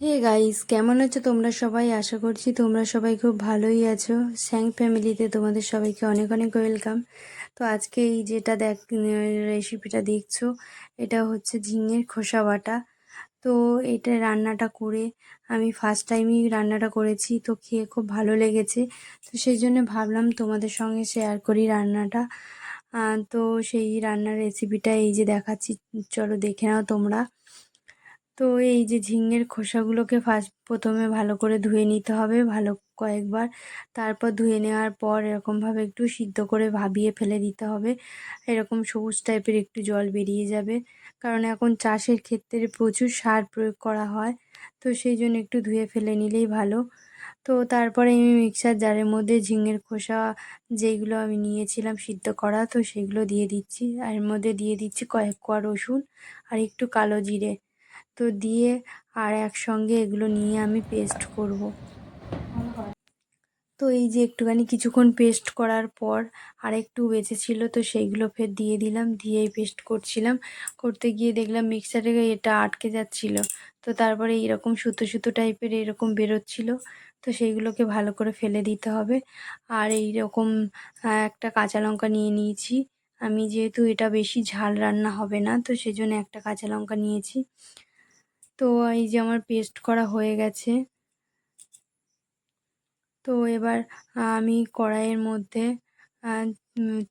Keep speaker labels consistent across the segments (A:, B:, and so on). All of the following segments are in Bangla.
A: হে গাইস কেমন আছো তোমরা সবাই? আশা করছি তোমরা সবাই খুব ভালোই আছো। স্যাং ফ্যামিলিতে তোমাদের সবাইকে অনেক অনেক ওয়েলকাম তো আজকে এই যেটা দেখ রেসিপিটা দেখছ, এটা হচ্ছে ঝিঙের খোসা বাটা। তো এটা রান্নাটা করে আমি ফার্স্ট টাইমই রান্নাটা করেছি, তো খেয়ে খুব ভালো লেগেছে। তো সেই জন্য ভাবলাম তোমাদের সঙ্গে শেয়ার করি রান্নাটা। তো সেই রান্নার রেসিপিটা এই যে দেখাচ্ছি, চলো দেখে নাও তোমরা। তো এই যে ঝিঙের খোসাগুলোকে ফার্স্ট প্রথমে ভালো করে ধুয়ে নিতে হবে ভালো কয়েকবার। তারপর ধুয়ে নেওয়ার পর এরকমভাবে একটু সিদ্ধ করে ভাবিয়ে ফেলে দিতে হবে। এরকম সবুজ টাইপের একটু জল বেরিয়ে যাবে। কারণ এখন চাষের ক্ষেত্রে প্রচুর সার প্রয়োগ করা হয়, তো সেই জন্য একটু ধুয়ে ফেলে নিলেই ভালো। তো তারপরে আমি মিক্সার জারের মধ্যে ঝিঙের খোসা যেগুলো আমি নিয়েছিলাম সিদ্ধ করা, তো সেগুলো দিয়ে দিচ্ছি। আর এর মধ্যে দিয়ে দিচ্ছি কয়েক কোয়া রসুন আর একটু কালো জিরে। তো দিয়ে আর একসঙ্গে এগুলো নিয়ে আমি পেস্ট করব। তো এই যে একটুখানি কিছুক্ষণ পেস্ট করার পর আর একটু বেঁচে ছিল, তো সেইগুলো ফের দিয়ে দিলাম, দিয়েই পেস্ট করছিলাম। করতে গিয়ে দেখলাম মিক্সারে এটা আটকে যাচ্ছিল। তো তারপরে এইরকম সুতো সুতো টাইপের এরকম বেরোচ্ছিল। তো সেইগুলোকে ভালো করে ফেলে দিতে হবে। আর এই রকম একটা কাঁচা লঙ্কা নিয়ে নিয়েছি। আমি যেহেতু এটা বেশি ঝাল রান্না হবে না, তো সেজন্য একটা কাঁচা লঙ্কা নিয়েছি। তো এই যে আমার পেস্ট করা হয়ে গেছে। তো এবার আমি কড়াইয়ের মধ্যে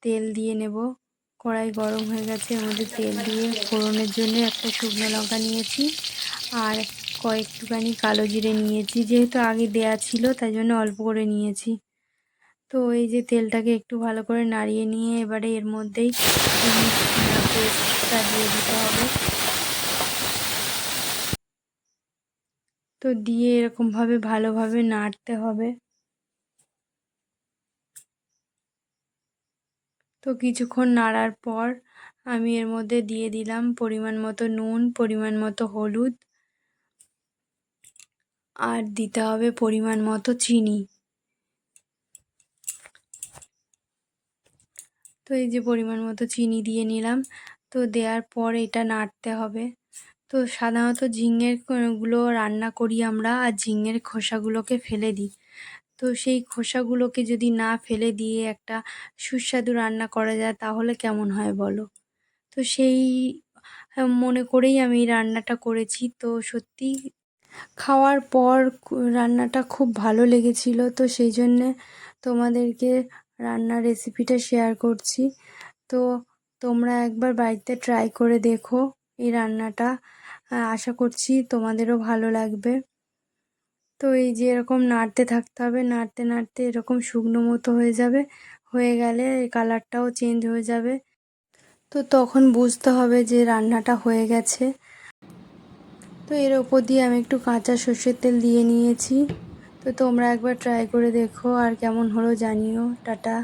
A: তেল দিয়ে নেব। কড়াই গরম হয়ে গেছে, এর মধ্যে তেল দিয়ে ফোড়নের জন্য একটা শুকনো লঙ্কা নিয়েছি আর কয়েকটুখানি কালো জিরে নিয়েছি। যেহেতু আগে দেয়া ছিল, তাই জন্য অল্প করে নিয়েছি। তো এই যে তেলটাকে একটু ভালো করে নাড়িয়ে নিয়ে এবারে এর মধ্যেই পেস্টটা দিয়ে দিতে হবে। তো দিয়ে এরকমভাবে ভালোভাবে নাড়তে হবে। তো কিছুক্ষণ নাড়ার পর আমি এর মধ্যে দিয়ে দিলাম পরিমাণ মতো নুন, পরিমাণ মতো হলুদ আর দিতে হবে পরিমাণ মতো চিনি। তো এই যে পরিমাণ মতো চিনি দিয়ে নিলাম। তো দেওয়ার পর এটা নাড়তে হবে। তো সাধারণত ঝিঙেরগুলো রান্না করি আমরা আর ঝিঙের খোসাগুলোকে ফেলে দিই। তো সেই খোসাগুলোকে যদি না ফেলে দিয়ে একটা সুস্বাদু রান্না করা যায় তাহলে কেমন হয় বলো? তো সেই মনে করেই আমি রান্নাটা করেছি। তো সত্যি খাওয়ার পর রান্নাটা খুব ভালো লেগেছিল। তো সেই জন্যে তোমাদেরকে রান্নার রেসিপিটা শেয়ার করছি। তো তোমরা একবার বাড়িতে ট্রাই করে দেখো। এই রান্নাটা আশা করছি তোমাদেরও ভালো লাগবে। তো এই যে এরকম নাড়তে থাকতে হবে, নাড়তে নাড়তে এরকম শুকনো মতো হয়ে যাবে। হয়ে গেলে কালারটাও চেঞ্জ হয়ে যাবে। তো তখন বুঝতে হবে যে রান্নাটা হয়ে গেছে। তো এর ওপর দিয়ে আমি একটু কাঁচা সর্ষের তেল দিয়ে নিয়েছি। তো তোমরা একবার ট্রাই করে দেখো আর কেমন হলো জানিও। টাটা।